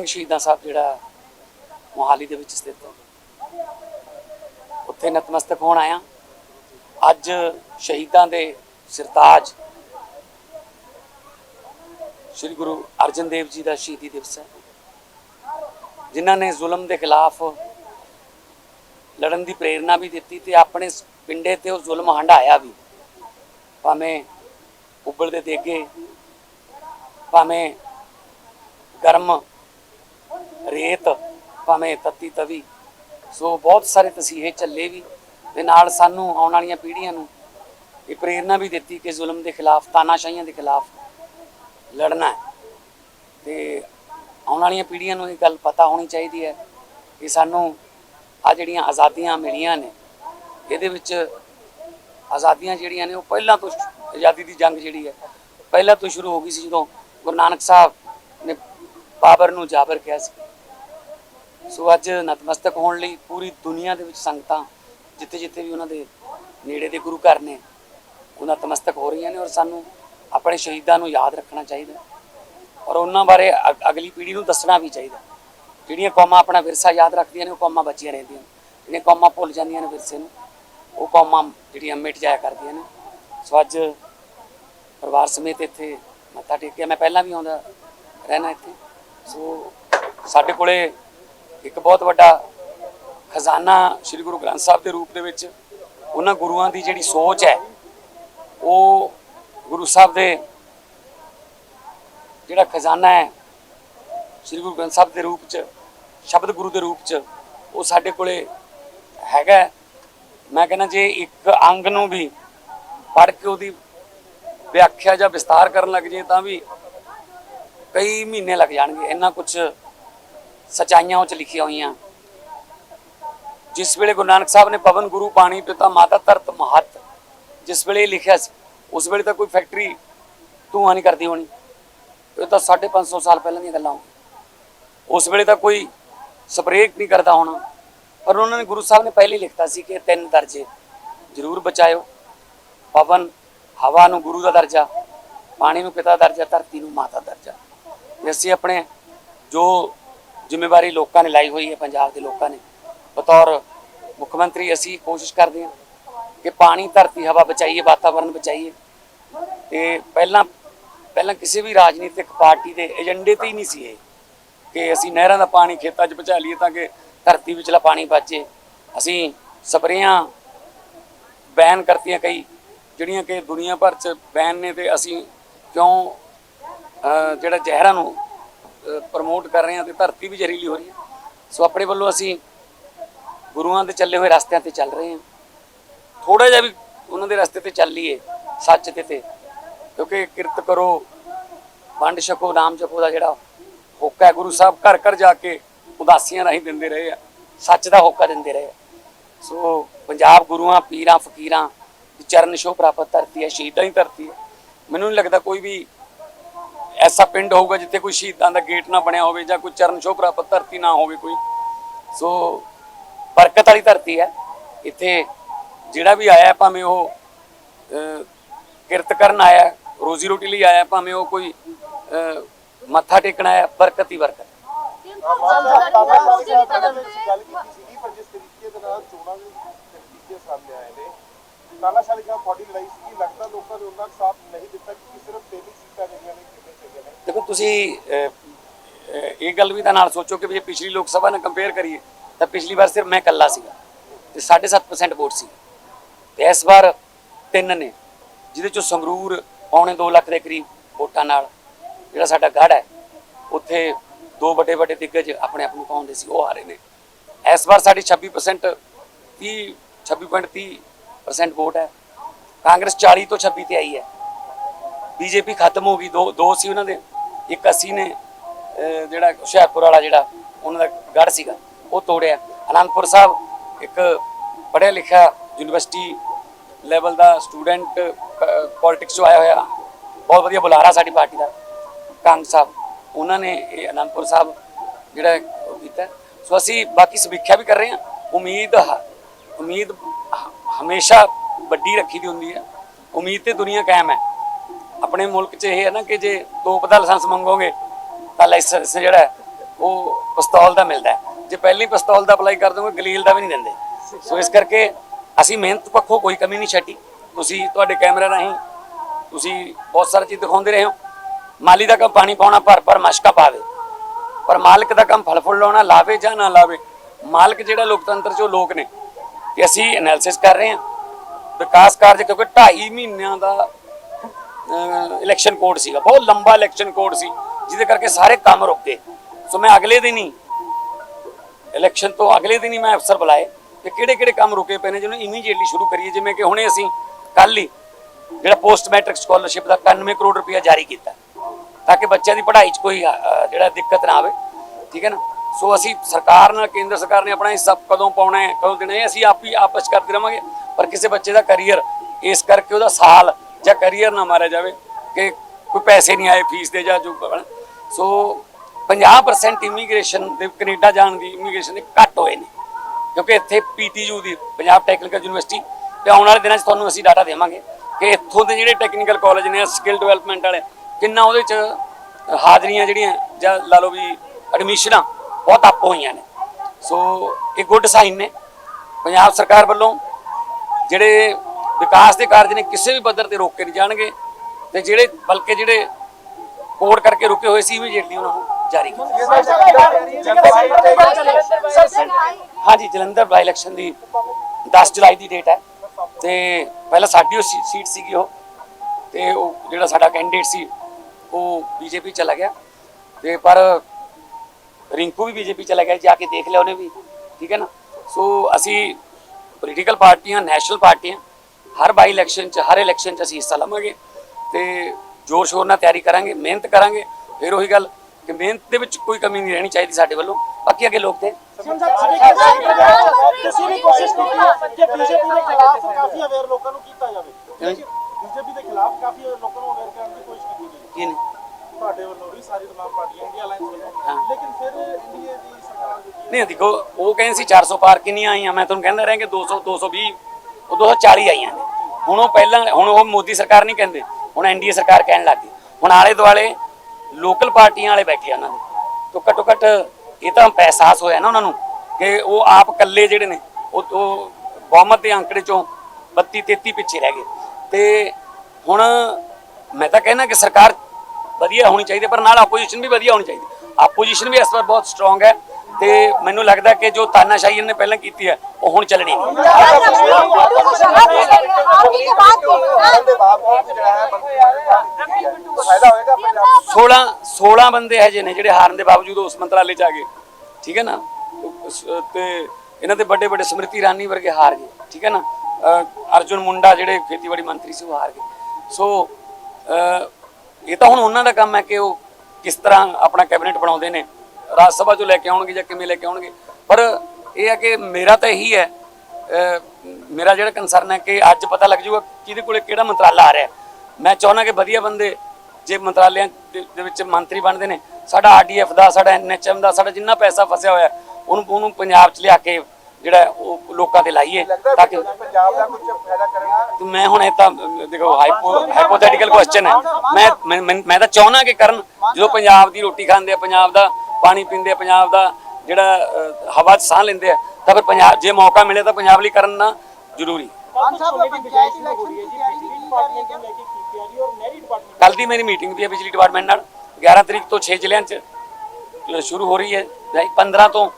ਸਿੰਘ ਸ਼ਹੀਦਾਂ ਸਾਹਿਬ ਜਿਹੜਾ ਮੋਹਾਲੀ ਦੇ ਵਿੱਚ ਸਥਿਤ ਹੈ। ਉੱਥੇ ਨਤਮਸਤਕ ਹੋਣ ਆਇਆ। ਅੱਜ ਸ਼ਹੀਦਾਂ ਦੇ ਸਰਤਾਜ ਸ੍ਰੀ ਗੁਰੂ ਅਰਜਨ ਦੇਵ ਜੀ ਦਾ ਸ਼ਹੀਦੀ ਦਿਵਸ ਹੈ। ਜਿਨ੍ਹਾਂ ਨੇ ਜ਼ੁਲਮ ਦੇ ਖਿਲਾਫ ਲੜਨ ਦੀ ਪ੍ਰੇਰਣਾ ਵੀ ਦਿੱਤੀ ਤੇ ਆਪਣੇ ਪਿੰਡੇ ਤੇ ਉਹ ਜ਼ੁਲਮ ਹੰਢਾਇਆ ਵੀ। ਭਾਵੇਂ ਉੱਬਲਦੇ ਦੇਗੇ, ਭਾਵੇਂ ਗਰਮ ਰੇਤ, ਭਾਵੇਂ ਤੱਤੀ ਤਵੀ। ਸੋ ਬਹੁਤ ਸਾਰੇ ਤਸੀਹੇ ਚੱਲੇ ਵੀ ਤੇ ਨਾਲ ਸਾਨੂੰ ਆਉਣ ਵਾਲੀਆਂ ਪੀੜ੍ਹੀਆਂ ਨੂੰ ਇਹ ਪ੍ਰੇਰਣਾ ਵੀ ਦਿੱਤੀ ਕਿ ਜ਼ੁਲਮ ਦੇ ਖਿਲਾਫ, ਤਾਨਾਸ਼ਾਹੀਆਂ ਦੇ ਖਿਲਾਫ ਲੜਨਾ ਹੈ। ਤੇ ਆਉਣ ਵਾਲੀਆਂ ਪੀੜ੍ਹੀਆਂ ਨੂੰ ਇਹ ਗੱਲ ਪਤਾ ਹੋਣੀ ਚਾਹੀਦੀ ਹੈ ਕਿ ਸਾਨੂੰ ਆ ਜਿਹੜੀਆਂ ਆਜ਼ਾਦੀਆਂ ਮਿਲੀਆਂ ਨੇ, ਇਹਦੇ ਵਿੱਚ ਆਜ਼ਾਦੀਆਂ ਜਿਹੜੀਆਂ ਨੇ ਉਹ ਪਹਿਲਾਂ ਤੋਂ ਆਜ਼ਾਦੀ ਦੀ ਜੰਗ ਜਿਹੜੀ ਹੈ, ਪਹਿਲਾਂ ਤੋਂ ਸ਼ੁਰੂ ਹੋ ਗਈ ਸੀ ਜਦੋਂ ਗੁਰੂ ਨਾਨਕ ਸਾਹਿਬ ਬਾਬਰ ਨੂੰ ਜਾਬਰ ਕਿਹਾ ਸੀ। ਸੋ ਅੱਜ ਨਤਮਸਤਕ ਹੋਣ ਲਈ ਪੂਰੀ ਦੁਨੀਆ ਦੇ ਵਿੱਚ ਸੰਗਤਾਂ ਜਿੱਥੇ ਜਿੱਥੇ ਵੀ ਉਹਨਾਂ ਦੇ ਨੇੜੇ ਦੇ ਗੁਰੂ ਘਰ ਨੇ, ਉਹ ਨਤਮਸਤਕ ਹੋ ਰਹੀਆਂ ਨੇ ਔਰ ਸਾਨੂੰ ਆਪਣੇ ਸ਼ਹੀਦਾਂ ਨੂੰ ਯਾਦ ਰੱਖਣਾ ਚਾਹੀਦਾ ਔਰ ਉਹਨਾਂ ਬਾਰੇ ਅਗ- ਅਗਲੀ ਪੀੜ੍ਹੀ ਨੂੰ ਦੱਸਣਾ ਵੀ ਚਾਹੀਦਾ ਜਿਹੜੀਆਂ ਕੌਮਾਂ ਆਪਣਾ ਵਿਰਸਾ ਯਾਦ ਰੱਖਦੀਆਂ ਨੇ, ਉਹ ਕੌਮਾਂ ਬਚੀਆਂ ਰਹਿੰਦੀਆਂ ਜਿਹੜੀਆਂ ਕੌਮਾਂ ਭੁੱਲ ਜਾਂਦੀਆਂ ਨੇ ਵਿਰਸੇ ਨੂੰ, ਉਹ ਕੌਮਾਂ ਜਿਹੜੀਆਂ ਮਿਟ ਜਾਇਆ ਕਰਦੀਆਂ ਨੇ। ਸੋ ਅੱਜ ਪਰਿਵਾਰ ਸਮੇਤ ਇੱਥੇ ਮੱਥਾ ਟੇਕਿਆ। ਮੈਂ ਪਹਿਲਾਂ ਵੀ ਆਉਂਦਾ ਰਹਿਣਾ ਇੱਥੇ। ਸੋ ਸਾਡੇ ਕੋਲੇ ਇੱਕ ਬਹੁਤ ਵੱਡਾ ਖਜ਼ਾਨਾ ਸ੍ਰੀ ਗੁਰੂ ਗ੍ਰੰਥ ਸਾਹਿਬ ਦੇ ਰੂਪ ਦੇ ਵਿੱਚ ਉਹਨਾਂ ਗੁਰੂਆਂ ਦੀ ਜਿਹੜੀ ਸੋਚ ਹੈ, ਉਹ ਗੁਰੂ ਸਾਹਿਬ ਦੇ ਜਿਹੜਾ ਖਜ਼ਾਨਾ ਹੈ, ਸ੍ਰੀ ਗੁਰੂ ਗ੍ਰੰਥ ਸਾਹਿਬ ਦੇ ਰੂਪ ਚ, ਸ਼ਬਦ ਗੁਰੂ ਦੇ ਰੂਪ ਚ, ਉਹ ਸਾਡੇ ਕੋਲੇ ਹੈਗਾ ਮੈਂ ਕਹਿੰਦਾ ਜੇ ਇੱਕ ਅੰਗ ਨੂੰ ਵੀ ਪੜ੍ਹ ਕੇ ਉਹਦੀ ਵਿਆਖਿਆ ਜਾਂ ਵਿਸਤਾਰ ਕਰਨ ਲੱਗ ਜੇ ਤਾਂ ਵੀ ਕਈ ਮਹੀਨੇ ਲੱਗ ਜਾਣਗੇ, ਇੰਨਾ ਕੁਝ ਸਚਾਈਆਂ ਉਹ ਚ ਲਿਖੀਆਂ ਹੋਈਆਂ। ਜਿਸ ਵੇਲੇ ਗੁਰੂ ਨਾਨਕ ਸਾਹਿਬ ਨੇ ਪਵਨ ਗੁਰੂ ਪਾਣੀ ਪਿਤਾ ਮਾਤਾ ਧਰਤ ਮਹਤ, ਜਿਸ ਵੇਲੇ ਲਿਖਿਆ ਸੀ, ਉਸ ਵੇਲੇ ਤਾਂ ਕੋਈ ਫੈਕਟਰੀ ਧੂੰਆਂ ਨਹੀਂ ਕਰਦੀ ਹੋਣੀ। ਇਹ ਤਾਂ 550 ਸਾਲ ਪਹਿਲਾਂ ਦੀਆਂ ਗੱਲਾਂ ਹੋਣ ਉਸ ਵੇਲੇ ਤਾਂ ਕੋਈ ਸਪਰੇਅ ਨਹੀਂ ਕਰਦਾ ਹੋਣਾ। ਪਰ ਉਹਨਾਂ ਨੇ ਗੁਰੂ ਸਾਹਿਬ ਨੇ ਪਹਿਲੇ ਲਿਖਤਾ ਸੀ ਕਿ ਤਿੰਨ ਦਰਜੇ ਜ਼ਰੂਰ ਬਚਾਇਓ। ਪਵਨ ਹਵਾ ਨੂੰ ਗੁਰੂ ਦਾ ਦਰਜਾ ਪਾਣੀ ਨੂੰ ਪਿਤਾ ਦਾ ਦਰਜਾ, ਧਰਤੀ ਨੂੰ ਮਾਤਾ ਦਰਜਾ। ਤੇ ਅਸੀਂ ਆਪਣੇ ਜੋ ਜ਼ਿੰਮੇਵਾਰੀ ਲੋਕਾਂ ਨੇ ਲਾਈ ਹੋਈ ਹੈ, ਪੰਜਾਬ ਦੇ ਲੋਕਾਂ ਨੇ, ਬਤੌਰ ਮੁੱਖ ਮੰਤਰੀ ਅਸੀਂ ਕੋਸ਼ਿਸ਼ ਕਰਦੇ ਹਾਂ ਕਿ ਪਾਣੀ, ਧਰਤੀ, ਹਵਾ ਬਚਾਈਏ ਵਾਤਾਵਰਣ ਬਚਾਈਏ। ਤੇ ਪਹਿਲਾਂ ਪਹਿਲਾਂ ਕਿਸੇ ਵੀ ਰਾਜਨੀਤਿਕ ਪਾਰਟੀ ਦੇ ਏਜੰਡੇ ਤੇ ਹੀ ਨਹੀਂ ਸੀ ਇਹ ਕਿ ਅਸੀਂ ਨਹਿਰਾਂ ਦਾ ਪਾਣੀ ਖੇਤਾਂ 'ਚ ਪਹੁੰਚਾ ਲਈਏ ਤਾਂ ਕਿ ਧਰਤੀ ਵਿਚਲਾ ਪਾਣੀ ਬਚੇ ਅਸੀਂ ਸਪਰੇਆਂ ਬੈਨ ਕਰਤੀਆਂ ਕਈ, ਜਿਹੜੀਆਂ ਕਿ ਦੁਨੀਆ ਭਰ 'ਚ ਬੈਨ ਨੇ ਤੇ ਅਸੀਂ ਕਿਉਂ ਜਿਹੜਾ ਜ਼ਹਿਰਾਂ ਨੂੰ ਪ੍ਰਮੋਟ ਕਰ ਰਹੇ ਹਾਂ ਤੇ ਧਰਤੀ ਵੀ ਜ਼ਹਿਰੀਲੀ ਹੋ ਰਹੀ ਹੈ। ਸੋ ਆਪਣੇ ਵੱਲੋਂ ਅਸੀਂ ਗੁਰੂਆਂ ਦੇ ਚੱਲੇ ਹੋਏ ਰਸਤਿਆਂ ਤੇ ਚੱਲ ਰਹੇ ਹਾਂ। ਥੋੜਾ ਜਿਹਾ ਵੀ ਉਹਨਾਂ ਦੇ ਰਸਤੇ ਤੇ ਚੱਲ ਲਈਏ, ਸੱਚ ਤੇ ਤੇ। ਕਿਉਂਕਿ ਕਿਰਤ ਕਰੋ, ਵੰਡ ਛਕੋ, ਨਾਮ ਜਪੋ ਦਾ ਜਿਹੜਾ ਹੋਕਾ ਹੈ, ਗੁਰੂ ਸਾਹਿਬ ਘਰ ਘਰ ਜਾ ਕੇ ਉਦਾਸੀਆਂ ਰਾਹੀਂ ਦਿੰਦੇ ਰਹੇ ਆ, ਸੱਚ ਦਾ ਹੋਕਾ ਦਿੰਦੇ ਰਹੇ ਆ। ਸੋ ਪੰਜਾਬ ਗੁਰੂਆਂ, ਪੀਰਾਂ, ਫਕੀਰਾਂ ਚਰਨ ਛੋਹ ਪ੍ਰਾਪਤ ਧਰਤੀ ਹੈ, ਸ਼ਹੀਦਾਂ ਦੀ ਧਰਤੀ ਹੈ। ਮੈਨੂੰ ਨਹੀਂ ਲੱਗਦਾ ਕੋਈ ਵੀ ਐਸਾ ਪਿੰਡ ਹੋਊਗਾ ਜਿੱਥੇ ਕੋਈ ਸ਼ਹੀਦਾਂ ਦਾ ਗੇਟ ਨਾ ਬਣਿਆ ਹੋਵੇ ਜਾਂ ਕੋਈ ਚਰਨ ਛੋਹ ਪ੍ਰਾਪਤ ਧਰਤੀ ਨਾ ਹੋਵੇ ਕੋਈ। ਸੋ ਬਰਕਤ ਵਾਲੀ ਧਰਤੀ ਹੈ। ਇੱਥੇ ਜਿਹੜਾ ਵੀ ਆਇਆ ਭਾਵੇਂ ਉਹ ਕਿਰਤ ਕਰਨ ਆਇਆ, ਰੋਜ਼ੀ ਰੋਟੀ ਲਈ ਆਇਆ, ਭਾਵੇਂ ਉਹ ਕੋਈ ਮੱਥਾ ਟੇਕਣਾ ਆਇਆ, ਬਰਕਤ ਹੀ ਬਰਕਤ। ਗੱਲ ਕੀਤੀ ਸੀਗੀ ਲੜਾਈ ਸੀਗੀ। ਲੱਗਦਾ ਲੋਕਾਂ ਨੇ ਉਹਨਾਂ ਸਾਥ ਨਹੀਂ ਦਿੱਤਾ ਕਿ ਸਿਰਫ ਤਿੰਨ ਸੀਟਾਂ ਜਿਹੜੀਆਂ ਨੇ ਦੇਖੋ ਤੁਸੀਂ ਇਹ ਗੱਲ ਵੀ ਤਾਂ ਨਾਲ ਸੋਚੋ ਕਿ ਵੀ ਜੇ ਪਿਛਲੀ ਲੋਕ ਸਭਾ ਨਾਲ ਕੰਪੇਅਰ ਕਰੀਏ, ਤਾਂ ਪਿਛਲੀ ਵਾਰ ਸਿਰਫ ਮੈਂ ਇਕੱਲਾ ਸੀਗਾ ਤੇ 7.5% ਵੋਟ ਸੀ। ਤੇ ਇਸ ਵਾਰ ਤਿੰਨ ਨੇ, ਜਿਹਦੇ ਚੋਂ ਸੰਗਰੂਰ ਪੌਣੇ 2 ਲੱਖ ਦੇ ਕਰੀਬ ਵੋਟਾਂ ਨਾਲ ਜਿਹੜਾ ਸਾਡਾ ਗੜ ਹੈ, ਉੱਥੇ ਦੋ ਵੱਡੇ ਵੱਡੇ ਦਿੱਗਜ ਆਪਣੇ ਆਪ ਨੂੰ ਪਾਉਂਦੇ ਸੀ, ਉਹ ਆ ਰਹੇ ਨੇ। ਇਸ ਵਾਰ ਸਾਡੀ 26% 30 26.30% ਵੋਟ ਹੈ। ਕਾਂਗਰਸ 40 ਤੋਂ 26 ਤੇ ਆਈ ਹੈ। ਬੀਜੇਪੀ ਖਤਮ ਹੋ ਗਈ, ਦੋ ਦੋ ਸੀ ਉਹਨਾਂ ਦੇ, ਇੱਕ ਅਸੀਂ ਨੇ ਜਿਹੜਾ ਹੁਸ਼ਿਆਰਪੁਰ ਵਾਲਾ ਜਿਹੜਾ, ਉਹਨਾਂ ਦਾ ਗੜ ਸੀਗਾ, ਉਹ ਤੋੜਿਆ। ਅਨੰਦਪੁਰ ਸਾਹਿਬ ਇੱਕ ਪੜ੍ਹਿਆ ਲਿਖਿਆ ਯੂਨੀਵਰਸਿਟੀ ਲੈਵਲ ਦਾ ਸਟੂਡੈਂਟ ਪੋਲਿਟਿਕਸ 'ਚੋਂ ਆਇਆ ਹੋਇਆ। ਬਹੁਤ ਵਧੀਆ ਬੁਲਾਰਾ ਸਾਡੀ ਪਾਰਟੀ ਦਾ, ਕੰਗ ਸਾਹਿਬ। ਉਹਨਾਂ ਨੇ ਇਹ ਅਨੰਦਪੁਰ ਸਾਹਿਬ ਜਿਹੜਾ ਉਹ ਕੀਤਾ। ਸੋ ਅਸੀਂ ਬਾਕੀ ਸਮੀਖਿਆ ਵੀ ਕਰ ਰਹੇ ਹਾਂ। ਉਮੀਦ ਹ- ਉਮੀਦ ਹ- ਹਮੇਸ਼ਾ ਵੱਡੀ ਰੱਖੀ ਦੀ ਹੁੰਦੀ ਹੈ। ਉਮੀਦ ਤੇ ਦੁਨੀਆ ਕਾਇਮ ਹੈ। ਆਪਣੇ ਮੁਲਕ 'ਚ ਇਹ ਹੈ ਨਾ ਕਿ ਜੇ ਤੋਪ ਦਾ ਲਾਇਸੈਂਸ ਮੰਗੋਗੇ, ਤਾਂ ਲਾਇਸੈਂਸ ਜਿਹੜਾ ਉਹ ਪਿਸਤੌਲ ਦਾ ਮਿਲਦਾ ਜੇ ਪਹਿਲੀ ਪਿਸਤੌਲ ਦਾ ਅਪਲਾਈ ਕਰ ਦੋਗੇ, ਗਲੀਲ ਦਾ ਵੀ ਨਹੀਂ ਦਿੰਦੇ। ਸੋ ਇਸ ਕਰਕੇ ਅਸੀਂ ਮਿਹਨਤ ਪੱਖੋਂ ਕੋਈ ਕਮੀ ਨਹੀਂ ਛੱਡੀ। ਤੁਸੀਂ ਤੁਹਾਡੇ ਕੈਮਰੇ ਰਾਹੀਂ ਤੁਸੀਂ ਬਹੁਤ ਸਾਰੀ ਚੀਜ਼ ਦਿਖਾਉਂਦੇ ਰਹੇ ਹੋ। ਮਾਲੀ ਦਾ ਕੰਮ ਪਾਣੀ ਪਾਉਣਾ ਭਰ ਭਰ ਮਸ਼ਕਾ ਪਾਵੇ। ਪਰ ਮਾਲਕ ਦਾ ਕੰਮ ਫਲ ਫੁੱਲ ਲਾਉਣਾ, ਲਾਵੇ ਜਾਂ ਨਾ ਲਾਵੇ, ਮਾਲਕ ਜਿਹੜਾ ਲੋਕਤੰਤਰ 'ਚ ਉਹ ਲੋਕ ਨੇ। ਕਿ ਅਸੀਂ ਐਨਾਲਿਸਿਸ ਕਰ ਰਹੇ ਹਾਂ। ਵਿਕਾਸ ਕਾਰਜ ਕਿਉਂਕਿ 2.5 ਮਹੀਨਿਆਂ ਦਾ ਇਲੈਕਸ਼ਨ ਕੋਡ ਸੀਗਾ। ਬਹੁਤ ਲੰਬਾ ਇਲੈਕਸ਼ਨ ਕੋਡ ਸੀ, ਜਿਹਦੇ ਕਰਕੇ ਸਾਰੇ ਕੰਮ ਰੁਕ ਗਏ। ਸੋ ਮੈਂ ਅਗਲੇ ਦਿਨ ਹੀ ਇਲੈਕਸ਼ਨ ਤੋਂ ਅਗਲੇ ਦਿਨ ਹੀ ਮੈਂ ਅਫਸਰ ਬੁਲਾਏ ਕਿ ਕਿਹੜੇ ਕਿਹੜੇ ਕੰਮ ਰੁਕੇ ਪਏ ਨੇ, ਜਿਹਨੂੰ ਇਮੀਡੀਏਟਲੀ ਸ਼ੁਰੂ ਕਰੀਏ। ਜਿਵੇਂ ਕਿ ਹੁਣੇ ਅਸੀਂ ਕੱਲ ਹੀ ਜਿਹੜਾ ਪੋਸਟ ਮੈਟ੍ਰਿਕ ਸਕਾਲਰਸ਼ਿਪ ਦਾ 91 ਕਰੋੜ ਰੁਪਇਆ ਜਾਰੀ ਕੀਤਾ, ਤਾਂ ਕਿ ਬੱਚਿਆਂ ਦੀ ਪੜ੍ਹਾਈ 'ਚ ਕੋਈ ਜਿਹੜਾ ਦਿੱਕਤ ਨਾ ਆਵੇ। ਠੀਕ ਹੈ ਨਾ? ਸੋ ਅਸੀਂ ਸਰਕਾਰ ਨਾਲ, ਕੇਂਦਰ ਸਰਕਾਰ ਨੇ ਆਪਣਾ ਹਿੱਸਾ ਕਦੋਂ ਪਾਉਣਾ ਹੈ, ਕਦੋਂ ਦੇਣਾ ਹੈ ਅਸੀਂ ਆਪ ਹੀ ਆਪਸ 'ਚ ਕਰਦੇ ਰਵਾਂਗੇ। ਪਰ ਕਿਸੇ ਬੱਚੇ ਦਾ ਕੈਰੀਅਰ ਇਸ ਕਰਕੇ ਉਹਦਾ ਸਾਲ ਜਾਂ ਕੈਰੀਅਰ ਨਾ ਮਾਰਿਆ ਜਾਵੇ ਕਿ ਕੋਈ ਪੈਸੇ ਨਹੀਂ ਆਏ ਫੀਸ ਦੇ ਜਾਂ ਜੋ ਸੋ 50% ਇਮੀਗ੍ਰੇਸ਼ਨ ਦੇ ਕੈਨੇਡਾ ਜਾਣ ਦੀ ਇਮੀਗ੍ਰੇਸ਼ਨ ਦੇ ਘੱਟ ਹੋਏ ਨੇ। ਕਿਉਂਕਿ ਇੱਥੇ ਪੀਟੀਯੂ ਦੀ, ਪੰਜਾਬ ਟੈਕਨੀਕਲ ਯੂਨੀਵਰਸਿਟੀ ਤੇ ਆਉਣ ਵਾਲੇ ਦਿਨਾਂ 'ਚ ਤੁਹਾਨੂੰ ਅਸੀਂ ਡਾਟਾ ਦੇਵਾਂਗੇ ਕਿ ਇੱਥੋਂ ਦੇ ਜਿਹੜੇ ਟੈਕਨੀਕਲ ਕਾਲਜ ਨੇ ਸਕਿੱਲ ਡਿਵੈਲਪਮੈਂਟ ਵਾਲੇ, ਕਿੰਨਾ ਉਹਦੇ 'ਚ ਹਾਜ਼ਰੀਆਂ ਜਿਹੜੀਆਂ ਜਾਂ ਲਾ ਲਓ ਵੀ ਐਡਮਿਸ਼ਨਾਂ ਬਹੁਤ ਅਪ ਹੋਈਆਂ ਨੇ। ਸੋ ਇਹ ਗੁੱਡ ਸਾਈਨ ਨੇ। ਪੰਜਾਬ ਸਰਕਾਰ ਵੱਲੋਂ ਜਿਹੜੇ ਵਿਕਾਸ ਦੇ ਕਾਰਜ ਨੇ ਕਿਸੇ ਵੀ ਪੱਧਰ ਤੇ ਰੋਕ ਕੇ ਨਹੀਂ ਜਾਣਗੇ ਤੇ ਜਿਹੜੇ ਬਲਕਿ ਜਿਹੜੇ ਕੋਡ ਕਰਕੇ ਰੁਕੇ ਹੋਏ ਸੀ ਇਮੀਡੀਏਟਲੀ ਉਹਨਾਂ ਨੂੰ ਜਾਰੀ ਕੀਤਾ ਹਾਂਜੀ ਜਲੰਧਰ ਬਾਈ ਇਲੈਕਸ਼ਨ ਦੀ 10 ਜੁਲਾਈ ਦੀ ਡੇਟ ਹੈ ਤੇ ਪਹਿਲਾਂ ਸਾਡੀ ਉਹ ਸੀਟ ਸੀਗੀ ਉਹ ਤੇ ਉਹ ਜਿਹੜਾ ਸਾਡਾ ਕੈਂਡੀਡੇਟ ਸੀ ਉਹ ਬੀਜੇਪੀ ਚਲਾ ਗਿਆ ਤੇ ਪਰ ਰਿੰਕੂ ਵੀ ਬੀਜੇਪੀ ਚਲਾ ਗਿਆ ਜਾ ਕੇ ਦੇਖ ਲਿਆ ਉਹਨੇ ਵੀ ਠੀਕ ਹੈ ਨਾ ਸੋ ਅਸੀਂ ਪੋਲੀਟੀਕਲ ਪਾਰਟੀਆਂ ਨੈਸ਼ਨਲ ਪਾਰਟੀਆਂ ਹਰ ਬਾਈ ਇਲੈਕਸ਼ਨ 'ਚ ਹਰ ਇਲੈਕਸ਼ਨ 'ਚ ਅਸੀਂ ਹਿੱਸਾ ਲਵਾਂਗੇ ਤੇ ਜ਼ੋਰ ਸ਼ੋਰ ਨਾਲ ਤਿਆਰੀ ਕਰਾਂਗੇ ਮਿਹਨਤ ਕਰਾਂਗੇ। ਫਿਰ ਉਹੀ ਗੱਲ ਕਿ ਮਿਹਨਤ ਦੇ ਵਿੱਚ ਕੋਈ ਕਮੀ ਨਹੀਂ ਰਹਿਣੀ ਚਾਹੀਦੀ ਸਾਡੇ ਵੱਲੋਂ। ਬਾਕੀ ਅੱਗੇ ਲੋਕ ਤੇ ਤੁਸੀਂ ਵੀ ਕੋਸ਼ਿਸ਼ ਕੀਤੀ ਹੈ ਕਿ ਬੀਜੇਪੀ ਦੇ ਖਿਲਾਫ ਕਾਫੀ ਅਵੇਅਰ ਲੋਕਾਂ ਨੂੰ ਕੀਤਾ ਜਾਵੇ। ਬੀਜੇਪੀ ਦੇ ਖਿਲਾਫ ਕਾਫੀ ਲੋਕਾਂ ਨੂੰ ਅਵੇਅਰ ਕਰਨ ਦੀ ਕੋਸ਼ਿਸ਼ ਕੀਤੀ ਗਈ। ਕੀ ਨੇ? ਤੁਹਾਡੇ ਵੱਲੋਂ ਵੀ ਸਾਰੀ ਤਮਾਮ ਪਾਰਟੀਆਂ ਇੰਡੀਆ ਅਲਾਈਅੰਸ ਵੱਲੋਂ। ਹਾਂ। ਲੇਕਿਨ ਫਿਰ ਐਨਡੀਏ ਦੀ ਸਰਕਾਰ ਜਿਹੜੀ ਹੈ ਨਹੀਂ ਦੇਖੋ ਉਹ ਕਹਿੰਦੇ ਸੀ 400 ਪਾਰ ਕਿੰਨੀਆਂ ਆਈਆਂ। ਮੈਂ ਤੁਹਾਨੂੰ ਕਹਿੰਦਾ ਰਿਹਾ ਕਿ 200 220 ਉਹ 240 ਆਈਆਂ ਨੇ। ਹੁਣ ਉਹ ਪਹਿਲਾਂ ਹੁਣ ਉਹ ਮੋਦੀ ਸਰਕਾਰ ਨਹੀਂ ਕਹਿੰਦੇ। ਹੁਣ ਐਨਡੀਏ ਸਰਕਾਰ ਕਹਿਣ ਲੱਗ ਗਈ। ਹੁਣ ਆਲੇ ਦੁਆਲੇ ਲੋਕਲ ਪਾਰਟੀਆਂ ਵਾਲੇ ਬੈਠੇ ਉਹਨਾਂ ਦੇ। ਤੋਂ ਘੱਟੋ ਘੱਟ ਇਹ ਤਾਂ ਅਹਿਸਾਸ ਹੋਇਆ ਨਾ ਉਹਨਾਂ ਨੂੰ ਕਿ ਉਹ ਆਪ ਇਕੱਲੇ ਜਿਹੜੇ ਨੇ ਉਹ ਬਹੁਮਤ ਦੇ ਅੰਕੜੇ ਚੋਂ 32 33 ਪਿੱਛੇ ਰਹਿ ਗਏ। ਤੇ ਹੁਣ ਮੈਂ ਤਾਂ ਕਹਿੰਦਾ ਕਿ ਸਰਕਾਰ ਵਧੀਆ ਹੋਣੀ ਚਾਹੀਦੀ ਹੈ, ਪਰ ਨਾਲ ਆਪੋਜੀਸ਼ਨ ਵੀ ਵਧੀਆ ਹੋਣੀ ਚਾਹੀਦੀ ਆਪੋਜੀਸ਼ਨ ਵੀ ਇਸ ਵਾਰ ਬਹੁਤ ਸਟਰੋਂਗ ਹੈ। ਤੇ ਮੈਨੂੰ ਲੱਗਦਾ ਕਿ ਜੋ ਤਾਨਾਸ਼ਾਹੀ ਇਹਨੇ ਪਹਿਲਾਂ ਕੀਤੀ ਹੈ, ਉਹ ਹੁਣ ਚੱਲਣੀ ਨਹੀਂ। 16 16 ਬੰਦੇ ਹੈ ਨੇ ਜਿਹੜੇ ਹਾਰਨ ਦੇ ਬਾਵਜੂਦ ਉਸ ਮੰਤਰਾਲੇ ਚ ਆ ਗਏ। ਠੀਕ ਹੈ ਨਾ? ਤੇ ਇਹਨਾਂ ਦੇ ਵੱਡੇ ਵੱਡੇ ਸਮ੍ਰਿਤੀ ਰਾਨੀ ਵਰਗੇ ਹਾਰ ਗਏ। ਠੀਕ ਹੈ ਨਾ? ਅਰਜੁਨ ਮੁੰਡਾ ਜਿਹੜੇ ਖੇਤੀਬਾੜੀ ਮੰਤਰੀ ਸੀ, ਉਹ ਹਾਰ ਗਏ। ਸੋ ਇਹ ਤਾਂ ਹੁਣ ਉਹਨਾਂ ਦਾ ਕੰਮ ਹੈ ਕਿ ਉਹ ਕਿਸ ਤਰ੍ਹਾਂ ਆਪਣਾ ਕੈਬਨਿਟ ਬਣਾਉਂਦੇ ਨੇ। ਰਾਜ ਸਭਾ ਚੋਂ ਲੈ ਕੇ ਆਉਣਗੇ ਜਾਂ ਕਿਵੇਂ ਲੈ ਕੇ ਆਉਣਗੇ। ਪਰ ਇਹ ਹੈ ਕਿ ਮੇਰਾ ਤਾਂ ਇਹੀ ਹੈ ਮੇਰਾ ਜਿਹੜਾ ਕੰਸਰਨ ਹੈ ਕਿ ਅੱਜ ਪਤਾ ਲੱਗ ਜਾਊਗਾ ਕਿਹਦੇ ਕੋਲੇ ਕਿਹੜਾ ਮੰਤਰਾਲਾ ਆ ਰਿਹਾ। ਮੈਂ ਚਾਹੁੰਦਾ ਕਿ ਵਧੀਆ ਬੰਦੇ ਜੇ ਮੰਤਰਾਲਿਆਂ ਦੇ ਵਿੱਚ ਮੰਤਰੀ ਬਣਦੇ ਨੇ ਸਾਡਾ ਆਰਡੀਐਫ ਦਾ ਸਾਡਾ ਐਨਐਚਐਮ ਦਾ ਸਾਡਾ ਜਿੰਨਾ ਪੈਸਾ ਫਸਿਆ ਹੋਇਆ ਉਹਨੂੰ ਉਹਨੂੰ ਪੰਜਾਬ 'ਚ ਲਿਆ ਕੇ ਜਿਹੜਾ ਉਹ ਲੋਕਾਂ ਤੇ ਲਾਈਏ ਤਾਂ ਕਿ ਪੰਜਾਬ ਦਾ ਕੁਝ ਫਾਇਦਾ ਕਰੇਗਾ ਤੇ ਮੈਂ ਹੁਣ ਇਹ ਤਾਂ ਦੇਖੋ ਹਾਈਪੋ ਹਾਈਪੋਥੈਟੀਕਲ ਕੁਐਸਚਨ ਹੈ। ਮੈਂ ਮੈਂ- ਮੈਂ ਮੈਂ ਤਾਂ ਚਾਹੁੰਦਾ ਕਿ ਕਰਨ ਜਦੋਂ ਪੰਜਾਬ ਦੀ ਰੋਟੀ ਖਾਂਦੇ ਆ ਪੰਜਾਬ ਦਾ ਪਾਣੀ ਪੀਂਦੇ ਪੰਜਾਬ ਦਾ ਜਿਹੜਾ ਹਵਾ 'ਚ ਸਾਹ ਲੈਂਦੇ ਆ ਤਾਂ ਫਿਰ ਪੰਜਾਬ ਜੇ ਮੌਕਾ ਮਿਲੇ ਤਾਂ ਪੰਜਾਬ ਲਈ ਕਰਨਾ ਜ਼ਰੂਰੀ। ਹੈ ਕੱਲ ਦੀ ਮੇਰੀ ਮੀਟਿੰਗ ਵੀ ਹੈ ਬਿਜਲੀ ਡਿਪਾਰਟਮੈਂਟ ਨਾਲ 11 ਤਰੀਕ ਤੋਂ 6 ਜ਼ਿਲ੍ਹਿਆਂ 'ਚ ਸ਼ੁਰੂ ਹੋ ਰਹੀ ਹੈ ਜਾਂ 15 ਤੋਂ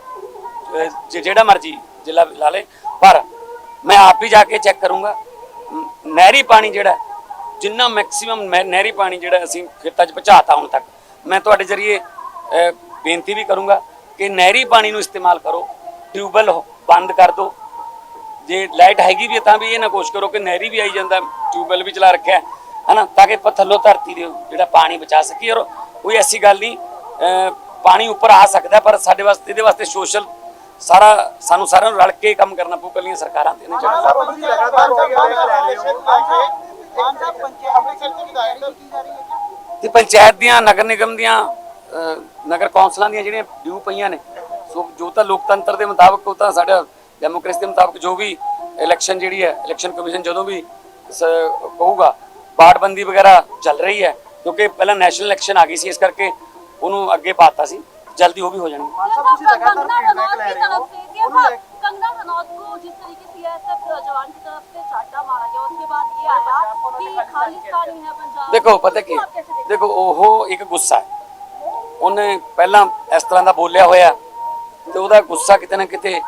ਜਿਹੜਾ ਮਰਜ਼ੀ ਜ਼ਿਲ੍ਹਾ ਲਾ ਲੇ ਪਰ ਮੈਂ ਆਪ ਵੀ ਜਾ ਕੇ ਚੈੱਕ ਕਰੂੰਗਾ ਨਹਿਰੀ ਪਾਣੀ ਜਿਹੜਾ ਜਿੰਨਾ ਮੈਕਸਿਮਮ ਨਹਿਰੀ ਪਾਣੀ ਜਿਹੜਾ ਅਸੀਂ ਖੇਤਾਂ 'ਚ ਪਹੁੰਚਾਤਾ ਹੁਣ ਤੱਕ ਮੈਂ ਤੁਹਾਡੇ ਜਰੀਏ ਬੇਨਤੀ ਵੀ ਕਰੂੰਗਾ ਕਿ ਨਹਿਰੀ ਪਾਣੀ ਨੂੰ ਇਸਤੇਮਾਲ ਕਰੋ ਟਿਊਬਵੈਲ ਬੰਦ ਕਰ ਦਿਓ ਜੇ ਲਾਈਟ ਹੈਗੀ ਵੀ ਤਾਂ ਵੀ ਇਹ ਨਾ ਕੋਸ਼ਿਸ਼ ਕਰੋ ਕਿ ਨਹਿਰੀ ਵੀ ਆਈ ਜਾਂਦਾ ਟਿਊਬਵੈਲ ਵੀ ਚਲਾ ਰੱਖਿਆ ਹੈ, ਹਨਾ? ਤਾਂ ਕਿ ਆਪਾਂ ਥੱਲੋਂ ਧਰਤੀ ਦੇ ਜਿਹੜਾ ਪਾਣੀ ਬਚਾ ਸਕੀਏ ਔਰ ਕੋਈ ਐਸੀ ਗੱਲ ਨਹੀਂ ਪਾਣੀ ਉੱਪਰ ਆ ਸਕਦਾ ਪਰ ਸਾਡੇ ਵਾਸਤੇ ਇਹਦੇ ਵਾਸਤੇ ਸੋਸ਼ਲ ਸਾਰਾ ਸਾਨੂੰ ਸਾਰਿਆਂ ਨੂੰ ਰਲ ਕੇ ਕੰਮ ਕਰਨਾ ਪਊ ਕੱਲੀਆਂ ਸਰਕਾਰਾਂ ਤੇ ਨਹੀਂ ਚੱਲਣਾ ਸਾਹਿਬ ਤੁਸੀਂ ਲਗਾਤਾਰ ਹੋ। ਗਿਆ ਮਾਨ ਸਾਹਿਬ ਪੰਚਾਇਤ ਅੰਮ੍ਰਿਤਸਰ ਦੇ ਵਿਧਾਇਕ ਕੀ ਜਾ ਰਹੀ ਹੈ? ਤੇ ਪੰਚਾਇਤ ਦੀਆਂ ਨਗਰ ਨਿਗਮ ਦੀਆਂ ਨਗਰ ਕੌਂਸਲਾਂ ਦੀਆਂ ਜਿਹੜੀਆਂ ਡਿਊ ਪਈਆਂ ਨੇ ਸੋ ਜੋ ਤਾਂ ਲੋਕਤੰਤਰ ਦੇ ਮੁਤਾਬਕ ਉਹ ਤਾਂ ਸਾਡਾ ਡੈਮੋਕ੍ਰੇਸੀ ਦੇ ਮੁਤਾਬਕ ਜੋ ਵੀ ਇਲੈਕਸ਼ਨ ਜਿਹੜੀ ਹੈ ਇਲੈਕਸ਼ਨ ਕਮਿਸ਼ਨ ਜਦੋਂ ਵੀ ਕਹੂਗਾ ਬਾੜਬੰਦੀ ਵਗੈਰਾ ਚੱਲ ਰਹੀ ਹੈ ਕਿਉਂਕਿ ਪਹਿਲਾਂ ਨੈਸ਼ਨਲ ਇਲੈਕਸ਼ਨ ਆ ਗਈ ਸੀ ਇਸ ਕਰਕੇ ਉਹਨੂੰ ਅੱਗੇ ਪਾਤਾ ਸੀ ਜਲਦੀ ਉਹ ਵੀ ਹੋ ਜਾਣੀ ਦੇਖੋ ਪਤਾ ਕੀ ਦੇਖੋ ਉਹ ਇੱਕ ਗੁੱਸਾ ਹੈ। ਉਹਨੇ ਪਹਿਲਾਂ ਇਸ ਤਰ੍ਹਾਂ ਦਾ ਬੋਲਿਆ ਹੋਇਆ ਤੇ ਉਹਦਾ ਗੁੱਸਾ ਕਿਤੇ ਨਾ ਕਿਤੇ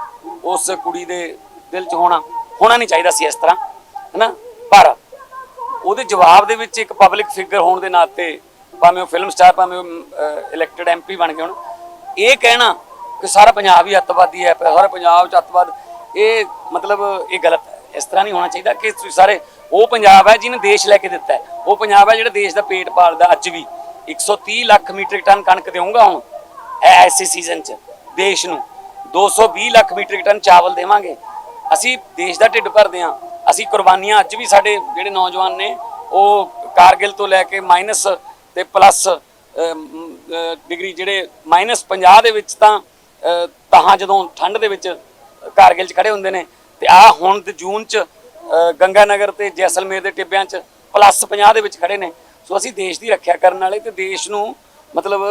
ਉਸ ਕੁੜੀ ਦੇ ਦਿਲ 'ਚ ਹੋਣਾ ਹੋਣਾ ਨਹੀਂ ਚਾਹੀਦਾ ਸੀ ਇਸ ਤਰ੍ਹਾਂ, ਹੈਨਾ? ਪਰ ਉਹਦੇ ਜਵਾਬ ਦੇ ਵਿੱਚ ਇੱਕ ਪਬਲਿਕ ਫਿਗਰ ਹੋਣ ਦੇ ਨਾਤੇ ਭਾਵੇਂ ਉਹ ਫਿਲਮ ਸਟਾਰ ਭਾਵੇਂ ਉਹ ਇਲੈਕਟਡ ਐਮਪੀ ਬਣ ਗਏ ਹੁਣ, ਇਹ ਕਹਿਣਾ ਕਿ ਸਾਰਾ ਪੰਜਾਬ ਹੀ ਅੱਤਵਾਦੀ ਹੈ, ਸਾਰਾ ਪੰਜਾਬ 'ਚ ਅੱਤਵਾਦ, ਇਹ ਮਤਲਬ ਇਹ ਗਲਤ ਹੈ। ਇਸ ਤਰ੍ਹਾਂ ਨਹੀਂ ਹੋਣਾ ਚਾਹੀਦਾ ਕਿ ਸਾਰੇ, ਉਹ ਪੰਜਾਬ ਹੈ ਜਿਹਨੇ ਦੇਸ਼ ਲੈ ਕੇ ਦਿੱਤਾ ਉਹ ਪੰਜਾਬ ਹੈ ਜਿਹੜਾ ਦੇਸ਼ ਦਾ ਪੇਟ ਪਾਲਦਾ ਅੱਜ ਵੀ। 130 ਲੱਖ ਮੀਟ੍ਰਿਕ ਟਨ ਕਣਕ ਦੇਊਂਗਾ ਹੁਣ ਐਸੇ ਸੀਜ਼ਨ 'ਚ, ਦੇਸ਼ ਨੂੰ। 220 ਲੱਖ ਮੀਟ੍ਰਿਕ ਟਨ ਚਾਵਲ ਦੇਵਾਂਗੇ। ਅਸੀਂ ਦੇਸ਼ ਦਾ ਢਿੱਡ ਭਰਦੇ ਹਾਂ। ਅਸੀਂ ਕੁਰਬਾਨੀਆਂ ਅੱਜ ਵੀ ਸਾਡੇ ਜਿਹੜੇ ਨੌਜਵਾਨ ਨੇ, ਉਹ ਕਾਰਗਿਲ ਤੋਂ ਲੈ ਕੇ ਮਾਈਨਸ ਤੇ ਪਲੱਸ ਡਿਗਰੀ ਜਿਹੜੇ ਮਾਈਨਸ 50 ਦੇ ਵਿੱਚ ਤਾਂ ਤਾਂ ਜਦੋਂ ਠੰਡ ਦੇ ਵਿੱਚ ਕਾਰਗਿਲ 'ਚ ਖੜੇ ਹੁੰਦੇ ਨੇ, ਤੇ ਆ ਹੁਣ ਤੇ ਜੂਨ 'ਚ ਗੰਗਾ ਨਗਰ ਤੇ ਜੈਸਲਮੇਰ ਦੇ ਟਿੱਬਿਆਂ 'ਚ ਪਲੱਸ 50 ਦੇ ਵਿੱਚ ਖੜੇ ਨੇ। ਸੋ ਅਸੀਂ ਦੇਸ਼ ਦੀ ਰੱਖਿਆ ਕਰਨ ਵਾਲੇ ਤੇ ਦੇਸ਼ ਨੂੰ ਮਤਲਬ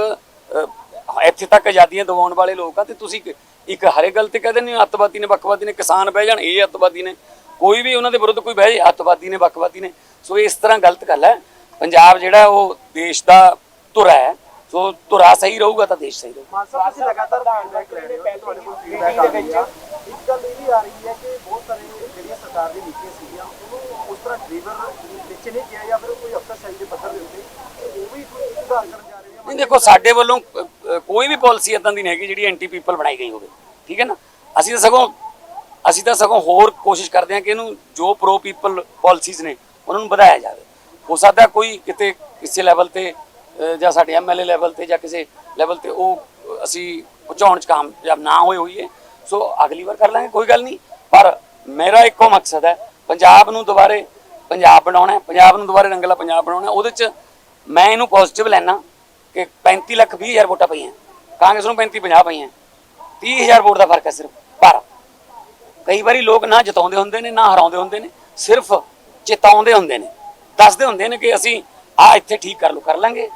ਇੱਥੇ ਤੱਕ ਆਜ਼ਾਦੀਆਂ ਦਿਵਾਉਣ ਵਾਲੇ ਲੋਕ ਆ ਤੇ ਤੁਸੀਂ ਇੱਕ- ਹਰੇ ਗੱਲ ਤੇ ਕਹਿੰਦੇ ਨੇ ਅੱਤਵਾਦੀ ਨੇ ਵੱਖਵਾਦੀ ਨੇ ਕਿਸਾਨ ਬਹਿ ਜਾਣ, ਇਹ ਅੱਤਵਾਦੀ ਨੇ। ਕੋਈ ਵੀ ਉਹਨਾਂ ਦੇ ਵਿਰੁੱਧ ਕੋਈ ਬਹਿ ਜਾਏ, ਅੱਤਵਾਦੀ ਨੇ, ਵੱਖਵਾਦੀ ਨੇ। ਸੋ ਇਸ ਤਰ੍ਹਾਂ ਗਲਤ ਗੱਲ ਹੈ। ਪੰਜਾਬ ਜਿਹੜਾ ਉਹ ਦੇਸ਼ ਦਾ ਧੁਰਾ ਹੈ। ਸੋ ਧੁਰਾ ਸਹੀ ਰਹੂਗਾ ਤਾਂ ਦੇਸ਼ ਸਹੀ ਰਹੂਗਾ। ਤੁਸੀਂ ਲਗਾਤਾਰ ਫੀਡਬੈਕ ਲੈ ਰਹੇ ਹੋ ਤੁਹਾਡੇ ਕੋਲ ਫੀਡਬੈਕ ਆ ਰਹੀ ਆ ਇੱਕ ਗੱਲ ਇਹ ਵੀ ਆ ਰਹੀ ਹੈ ਕਿ ਬਹੁਤ ਸਾਰੇ ਜਿਹੜੀਆਂ ਸਰਕਾਰ ਦੇ ਨੀਤੀਆਂ ਸੀਗੀਆਂ, ਉਹਨੂੰ ਉਸ ਤਰ੍ਹਾਂ ਡਿਲੀਵਰ ਵਿੱਚ ਨਹੀਂ ਕੀਤਾ ਜਾਂ ਫਿਰ ਕੋਈ ਅਫਸਰਸ਼ਾਹੀ ਦੇ ਪੱਧਰ ਦੇ ਉੱਤੇ ਉਹ ਵੀ ਕੋਈ ਸੁਧਾਰ ਕਰਨ ਜਾ ਰਹੇ ਆ ਨਹੀਂ, ਦੇਖੋ, ਸਾਡੇ ਵੱਲੋਂ ਕੋਈ ਵੀ ਪਾਲਿਸੀ ਇਦਾਂ ਦੀ ਨਹੀਂ ਹੈਗੀ ਜਿਹੜੀ ਐਂਟੀ ਪੀਪਲ ਬਣਾਈ ਗਈ ਹੋਵੇ, ਠੀਕ ਹੈ ਨਾ? ਅਸੀਂ ਤਾਂ ਸਗੋਂ, ਅਸੀਂ ਤਾਂ ਸਗੋਂ ਹੋਰ ਕੋਸ਼ਿਸ਼ ਕਰਦੇ ਹਾਂ ਕਿ ਇਹਨੂੰ ਜੋ ਪ੍ਰੋ ਪੀਪਲ ਪਾਲਿਸੀਜ਼ ਨੇ, ਉਹਨਾਂ ਨੂੰ ਵਧਾਇਆ ਜਾਵੇ। ਹੋ ਸਕਦਾ ਕੋਈ ਕਿਤੇ ਕਿਸੇ ਲੈਵਲ ਤੇ ਜਾਂ ਸਾਡੇ ਐਮਐਲਏ ਲੈਵਲ ਤੇ ਜਾਂ ਕਿਸੇ ਲੈਵਲ ਤੇ ਉਹ, ਅਸੀਂ ਪਹੁੰਚਾਉਣ ਚ ਕਾਮਯਾਬ ਨਾ ਹੋਏ ਹੋਈਏ, ਸੋ ਅਗਲੀ ਵਾਰ ਕਰ ਲਾਂਗੇ, ਕੋਈ ਗੱਲ ਨਹੀਂ ਪਰ ਮੇਰਾ ਇੱਕੋ ਮਕਸਦ ਹੈ, ਪੰਜਾਬ ਨੂੰ ਦੁਬਾਰੇ ਪੰਜਾਬ ਬਣਾਉਣਾ ਪੰਜਾਬ ਨੂੰ ਦੁਬਾਰੇ ਰੰਗਲਾ ਪੰਜਾਬ ਬਣਾਉਣਾ ਉਹਦੇ ਚ ਮੈਂ ਇਹਨੂੰ ਪੋਜ਼ਿਟਿਵ ਲੈਣਾ ਕਿ 35 ਲੱਖ 20 ਹਜ਼ਾਰ ਵੋਟਾਂ ਪਈਆਂ। ਕਾਂਗਰਸ ਨੂੰ 35 50 ਪਈਆਂ। 30 ਹਜ਼ਾਰ ਵੋਟ ਦਾ ਫ਼ਰਕ ਹੈ ਸਿਰਫ। ਪਰ ਕਈ ਵਾਰੀ ਲੋਕ ਨਾ ਜਿਤਾਉਂਦੇ ਹੁੰਦੇ ਨੇ, ਨਾ ਹਰਾਉਂਦੇ ਹੁੰਦੇ ਨੇ, ਸਿਰਫ ਚਿਤਾਉਂਦੇ ਹੁੰਦੇ ਨੇ। ਦੱਸਦੇ ਹੁੰਦੇ ਨੇ ਕਿ ਅਸੀਂ ਆ ਇੱਥੇ ਠੀਕ ਕਰ ਲਓ, ਕਰ ਲਾਂਗੇ।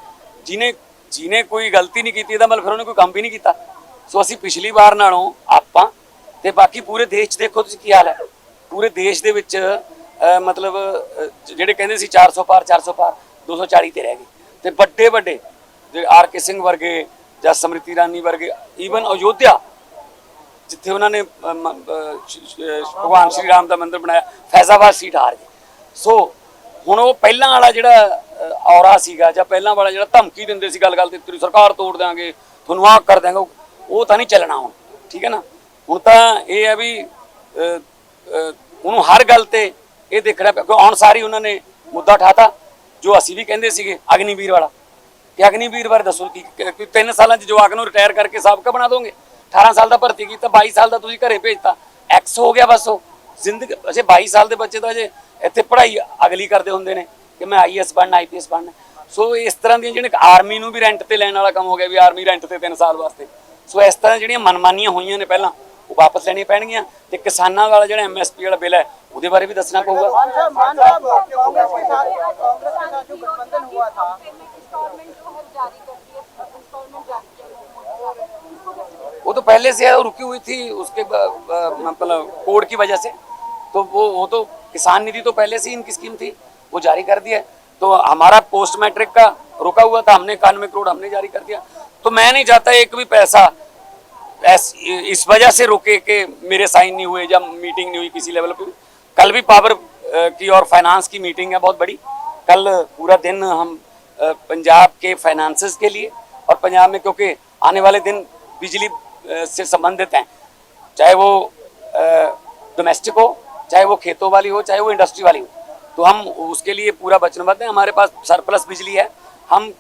ਜਿਹਨੇ ਜਿਹਨੇ ਕੋਈ ਗਲਤੀ ਨਹੀਂ ਕੀਤੀ, ਇਹਦਾ ਮਤਲਬ ਫਿਰ ਉਹਨੇ ਕੋਈ ਕੰਮ ਵੀ ਨਹੀਂ ਕੀਤਾ। ਸੋ ਅਸੀਂ ਪਿਛਲੀ ਵਾਰ ਨਾਲੋਂ ਆਪਾਂ ਤੇ ਬਾਕੀ ਪੂਰੇ ਦੇਸ਼ 'ਚ ਦੇਖੋ ਤੁਸੀਂ ਕੀ ਹਾਲ ਹੈ। ਪੂਰੇ ਦੇਸ਼ ਦੇ ਵਿੱਚ ਮਤਲਬ ਜਿਹੜੇ ਕਹਿੰਦੇ ਸੀ 400 ਪਾਰ 400 ਪਾਰ। 240 ਤੇ ਰਹਿ ਗਏ। ਤੇ ਵੱਡੇ ਵੱਡੇ ਜੇ ਆਰ ਕੇ ਸਿੰਘ ਵਰਗੇ ਜਾਂ ਸਮ੍ਰਿਤੀ ਇਰਾਨੀ ਵਰਗੇ ਈਵਨ ਅਯੋਧਿਆ, ਜਿੱਥੇ ਉਹਨਾਂ ਨੇ ਭਗਵਾਨ ਸ਼੍ਰੀ ਰਾਮ ਦਾ ਮੰਦਿਰ ਬਣਾਇਆ, ਫੈਜ਼ਾਬਾਦ ਸੀਟ ਹਾਰ ਗਈ। ਸੋ ਹੁਣ ਉਹ ਪਹਿਲਾਂ ਵਾਲਾ ਜਿਹੜਾ ਔਰਾ ਸੀਗਾ ਜਾਂ ਪਹਿਲਾਂ ਵਾਲਾ ਜਿਹੜਾ ਧਮਕੀ ਦਿੰਦੇ ਸੀ, ਗੱਲ-ਗੱਲ ਤੇ ਤੇਰੀ ਸਰਕਾਰ ਤੋੜ ਦਿਆਂਗੇ, ਤੁਹਾਨੂੰ ਆਹ ਕਰ ਦਿਆਂਗੇ, ਉਹ- ਉਹ ਤਾਂ ਨਹੀਂ ਚੱਲਣਾ ਹੁਣ, ਠੀਕ ਹੈ ਨਾ? ਹੁਣ ਤਾਂ ਇਹ ਹੈ ਵੀ ਉਹਨੂੰ ਹਰ ਗੱਲ ਤੇ ਇਹ ਦੇਖਣਾ ਪਿਆ ਕਿਉਂ ਹੁਣ ਸਾਰੀ ਉਹਨਾਂ ਨੇ ਮੁੱਦਾ ਉਠਾਤਾ। ਜੋ ਅਸੀਂ ਵੀ ਕਹਿੰਦੇ ਸੀਗੇ, ਅਗਨੀਵੀਰ ਵਾਲਾ। ਕਿ ਅਗਨੀਵੀਰ ਬਾਰੇ ਦੱਸੋ, ਕੀ ਕਿ- ਕਿ ਤਿੰਨ ਸਾਲਾਂ ਚ ਜਵਾਕ ਨੂੰ ਰਿਟਾਇਰ ਕਰਕੇ ਸਾਬਕਾ ਬਣਾ ਦੋਗੇ? 18 ਸਾਲ ਦਾ ਭਰਤੀ ਕੀਤਾ 22 ਸਾਲ ਦਾ ਤੁਸੀਂ ਘਰੇ ਭੇਜਤਾ। ਐਕਸ ਹੋ ਗਿਆ ਬਸ ਉਹ। ਜ਼ਿੰਦਗੀ ਅਜੇ 22 ਸਾਲ ਦੇ ਬੱਚੇ ਤਾਂ ਅਜੇ ਇੱਥੇ ਪੜ੍ਹਾਈ ਅਗਲੀ ਕਰਦੇ ਹੁੰਦੇ ਨੇ, ਕਿ ਮੈਂ ਆਈਐਸ ਬਣਨਾ ਆਈਪੀਐਸ ਬਣਨਾ। ਸੋ ਇਸ ਤਰ੍ਹਾਂ ਦੀਆਂ ਜਿਹੜੀਆਂ ਆਰਮੀ ਨੂੰ ਵੀ ਰੈਂਟ ਤੇ ਲੈਣ ਵਾਲਾ ਕੰਮ ਹੋ ਗਿਆ, ਵੀ ਆਰਮੀ ਰੈਂਟ ਤੇ 3 ਸਾਲ ਵਾਸਤੇ। ਸੋ ਇਸ ਤਰ੍ਹਾਂ ਜਿਹੜੀਆਂ ਮਨਮਾਨੀਆਂ ਹੋਈਆਂ ਨੇ ਪਹਿਲਾਂ ਵਾਪਸ ਲੈਣੀਆਂ ਪੈਣਗੀਆਂ ਤੇ ਕਿਸਾਨਾਂ ਵਾਲਾ ਜਿਹੜਾ ਐਮਐਸਪੀ ਵਾਲਾ ਬਿੱਲ ਹੈ ਉਹਦੇ ਬਾਰੇ ਵੀ ਦੱਸਣਾ ਪਊਗਾ मान साहब मान साहब कांग्रेस के साथ कांग्रेस के साथ जो गठबंधन हुआ था इंस्टॉलमेंट जो है जारी कर दी है इंस्टॉलमेंट जारी किया गया है। इसको कैसे देखते हैं? वो तो पहले से है वो रुकी हुई थी उसके ब- ब- मतलब कोड की वजह से तो वो वो तो किसान निधि तो पहले से ही इनकी स्कीम थी वो जारी कर दिया है। तो हमारा पोस्ट मैट्रिक का रुका हुआ था हमने इक्यानवे करोड़ हमने जारी कर दिया तो मैं नहीं चाहता एक भी पैसा ऐस, इस वजह से रुके कि मेरे साइन नहीं हुए या मीटिंग नहीं हुई किसी लेवल पे। कल भी पावर की और फाइनेंस की मीटिंग है बहुत बड़ी। कल पूरा दिन हम पंजाब के फाइनेंसेस के लिए और पंजाब में क्योंकि आने वाले दिन बिजली से संबंधित हैं। चाहे वो डोमेस्टिक हो, चाहे वो खेतों वाली हो, चाहे वो इंडस्ट्री वाली हो। तो हम उसके लिए पूरा वचनबद्ध हैं। हमारे पास सरप्लस बिजली है। हम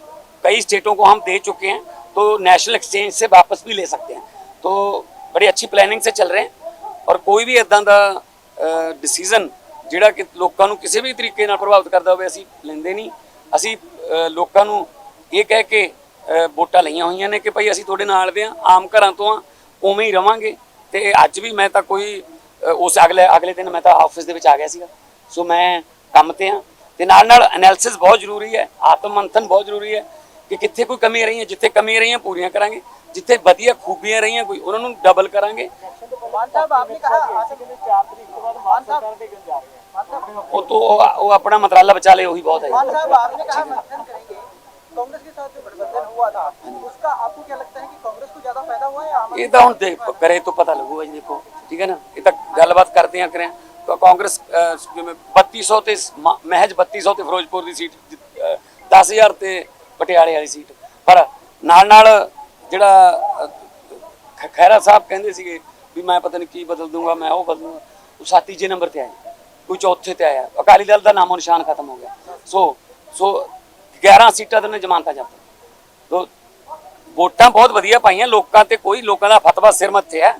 कई स्टेटों को हम दे चुके हैं। तो नेशनल एक्सचेंज से वापस भी ले सकते हैं। तो ਬੜੀ ਅੱਛੀ ਪਲੈਨਿੰਗ ਸੇ ਚੱਲ ਰਹੇ ਹਨ ਔਰ ਕੋਈ ਵੀ ਇਦਾਂ ਦਾ ਡਿਸੀਜਨ ਜਿਹੜਾ ਕਿ ਲੋਕਾਂ ਨੂੰ ਕਿਸੇ ਵੀ ਤਰੀਕੇ ਨਾਲ ਪ੍ਰਭਾਵਿਤ ਕਰਦਾ ਹੋਵੇ ਅਸੀਂ ਲੈਂਦੇ ਨਹੀਂ ਅਸੀਂ ਲੋਕਾਂ ਨੂੰ ਇਹ ਕਹਿ ਕੇ ਵੋਟਾਂ ਲਈਆਂ ਹੋਈਆਂ ਨੇ ਕਿ ਭਾਈ ਅਸੀਂ ਤੁਹਾਡੇ ਨਾਲ ਦੇ ਆ ਆਮ ਘਰਾਂ ਤੋਂ ਆ ਉਵੇਂ ਹੀ ਰਵਾਂਗੇ ਤੇ ਅੱਜ ਵੀ ਮੈਂ ਤਾਂ ਕੋਈ ਉਸ ਅਗਲੇ ਅਗਲੇ ਦਿਨ ਮੈਂ ਤਾਂ ਆਫਿਸ ਦੇ ਵਿੱਚ ਆ ਗਿਆ ਸੀਗਾ ਸੋ ਮੈਂ ਕੰਮ ਤੇ ਆ ਤੇ ਨਾਲ ਨਾਲ ਬਹੁਤ ਜ਼ਰੂਰੀ ਹੈ ਆਤਮ ਮੰਥਨ ਬਹੁਤ ਜ਼ਰੂਰੀ ਹੈ ਕਿ ਕਿੱਥੇ ਕੋਈ ਕਮੀ ਰਹੀਆਂ ਜਿੱਥੇ ਕਮੀਆਂ ਰਹੀਆਂ ਪੂਰੀਆਂ ਕਰਾਂਗੇ। ਜਿੱਥੇ ਵਧੀਆ ਖੂਬੀਆਂ ਰਹੀਆਂ ਕੋਈ ਉਹਨਾਂ ਨੂੰ ਡਬਲ ਕਰਾਂਗੇ। ਉਹ ਤੋਂ ਉਹ ਆਪਣਾ ਮੰਤਰਾਲਾ ਬਚਾ ਲੇ ਉਹੀ ਬਹੁਤ ਹੈ। ਇਹ ਤਾਂ ਹੁਣ ਦੇਖ ਕਰੇ ਤੋਂ ਪਤਾ ਲੱਗੂਗਾ ਜੀ ਦੇਖੋ ਠੀਕ ਹੈ ਨਾ? ਇਹ ਤਾਂ ਗੱਲਬਾਤ ਕਰਦੇ ਆ ਕਰਿਆ ਕਾਂਗਰਸ ਜਿਵੇਂ 3200 ਤੇ ਮਹਿਜ 3200 ਤੇ ਫਿਰੋਜ਼ਪੁਰ ਦੀ ਸੀਟ 10000 ਤੇ ਪਟਿਆਲੇ ਵਾਲੀ ਸੀਟ। ਪਰ ਨਾਲ ਨਾਲ ਜਿਹੜਾ ਅਹ, ਖਹਿਰਾ ਸਾਹਿਬ ਕਹਿੰਦੇ ਸੀਗੇ ਵੀ ਮੈਂ ਪਤਾ ਨਹੀਂ ਕੀ ਬਦਲ ਦੂੰਗਾ ਮੈਂ ਉਹ ਬਦਲ ਦੂੰਗਾ। ਉਹ ਸੱਤ ਤੀਜੇ ਨੰਬਰ ਤੇ ਆਏ। ਕੋਈ ਚੌਥੇ ਤੇ ਆਇਆ। ਅਕਾਲੀ ਦਲ ਦਾ ਨਾਮੋ ਨਿਸ਼ਾਨ ਖਤਮ ਹੋ ਗਿਆ। ਸੋ ਸੋ 11 ਸੀਟਾਂ ਤੇ ਨੇ ਜਮਾਨਤਾਂ ਜਾਂਦੇ ਤੋ ਵੋਟਾਂ ਬਹੁਤ ਵਧੀਆ ਪਾਈਆਂ। ਲੋਕਾਂ ਤੇ ਕੋਈ ਲੋਕਾਂ ਦਾ ਫਤਵਾ ਸਿਰ ਮੱਥੇ ਹੈ।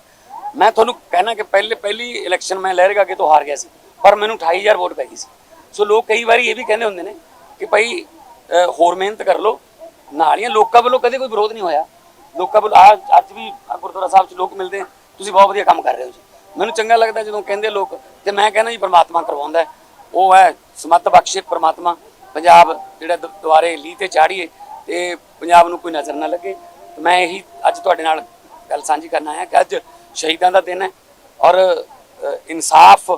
ਮੈਂ ਤੁਹਾਨੂੰ ਕਹਿਣਾ ਕਿ ਪਹਿਲੇ ਪਹਿਲੀ ਇਲੈਕਸ਼ਨ ਮੈਂ ਲਹਿਰਗਾ ਕੇ ਤੋਂ ਹਾਰ ਗਿਆ ਸੀ। ਪਰ ਮੈਨੂੰ 28000 ਵੋਟ ਪੈ ਗਈ ਸੀ। ਸੋ ਲੋਕ ਕਈ ਵਾਰੀ ਇਹ ਵੀ ਕਹਿੰਦੇ ਹੁੰਦੇ ਨੇ ਕਿ ਭਾਈ ਹੋਰ ਮਿਹਨਤ ਕਰ ਲਓ। ਨਾਲੀਆਂ ਲੋਕਾਂ ਵੱਲੋਂ ਕਦੇ ਕੋਈ ਵਿਰੋਧ ਨਹੀਂ ਹੋਇਆ। ਲੋਕਾਂ ਵੱਲੋਂ ਆ, ਅੱਜ ਵੀ ਗੁਰਦੁਆਰਾ ਸਾਹਿਬ 'ਚ ਲੋਕ ਮਿਲਦੇ ਤੁਸੀਂ ਬਹੁਤ ਵਧੀਆ ਕੰਮ ਕਰ ਰਹੇ ਹੋ ਜੀ। ਮੈਨੂੰ ਚੰਗਾ ਲੱਗਦਾ ਜਦੋਂ ਕਹਿੰਦੇ ਲੋਕ, ਤੇ ਮੈਂ ਕਹਿੰਦਾ ਜੀ ਪਰਮਾਤਮਾ ਕਰਵਾਉਂਦਾ ਉਹ ਹੈ ਸਮੱਤ ਬਖਸ਼ੇ ਪਰਮਾਤਮਾ। ਪੰਜਾਬ ਜਿਹੜਾ ਦੁ- ਦੁਆਰੇ ਲੀ ਤੇ ਚਾੜੀਏ ਤੇ ਪੰਜਾਬ ਨੂੰ ਕੋਈ ਨਜ਼ਰ ਨਾ ਲੱਗੇ। ਮੈਂ ਇਹੀ ਅੱਜ ਤੁਹਾਡੇ ਨਾਲ ਗੱਲ ਸਾਂਝੀ ਕਰਨਾ ਆਇਆ ਕਿ ਅੱਜ ਸ਼ਹੀਦਾਂ ਦਾ ਦਿਨ ਹੈ। ਔਰ ਇਨਸਾਫ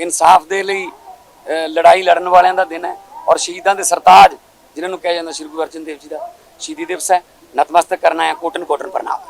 ਇਨਸਾਫ ਦੇ ਲਈ ਲੜਾਈ ਲੜਨ ਵਾਲਿਆਂ ਦਾ ਦਿਨ ਹੈ। ਔਰ ਸ਼ਹੀਦਾਂ ਦੇ ਸਰਤਾਜ ਜਿਨ੍ਹਾਂ ਨੂੰ ਕਿਹਾ ਜਾਂਦਾ ਸ਼੍ਰੀ ਗੁਰੂ ਅਰਜਨ ਦੇਵ ਜੀ ਦਾ ਸ਼ਹੀਦੀ ਦਿਵਸ ਹੈ। ਨਤਮਸਤਕ ਕਰਨਾ ਹੈ। ਕੋਟਨ ਕੋਟਨ ਪ੍ਰਣਾਮ।